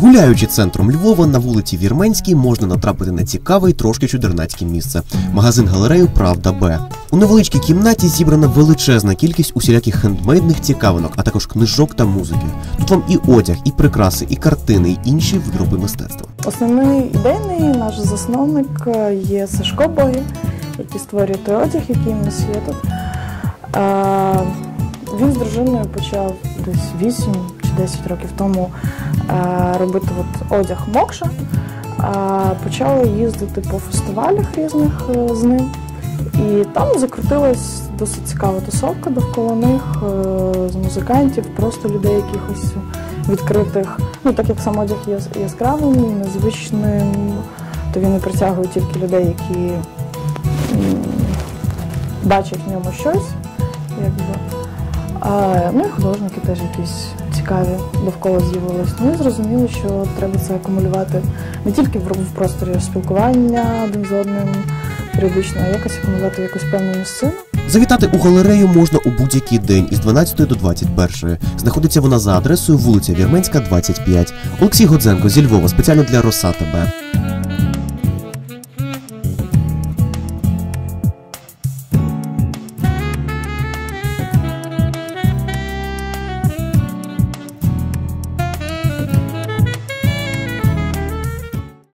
Гуляючи центром Львова на вулиці Вірменській, можна натрапити на цікаве і трошки чудернацьке місце магазин галерею Правда Б. У невеличкій кімнаті зібрана величезна кількість усіляких хендмейдних цікавинок, а також книжок та музики. Тут вам і одяг, і прикраси, і картини, і інші вироби мистецтва. Основний ідейний наш засновник е, є Сашко Богін, який створює той одяг, який є тут. Е, Він з дружиною почав десь 8 чи 10 років тому е, робити от одяг Мокша. Е, Почали їздити по фестивалях різних е, з ним. І там закрутилась досить цікава тусовка довкола них з музикантів, просто людей якихось відкритих. Ну, так як сам одяг є яскравим, незвичним, то він і притягує тільки людей, які бачать в ньому щось. Якби. А, ну і художники теж якісь цікаві довкола з'явились. Ну і зрозуміло, що треба це акумулювати не тільки в, просторі спілкування один з одним періодично, а якось акумулювати якусь певну місцину. Завітати у галерею можна у будь-який день із 12 до 21. Знаходиться вона за адресою вулиця Вірменська, 25. Олексій Годзенко зі Львова спеціально для Роса ТБ.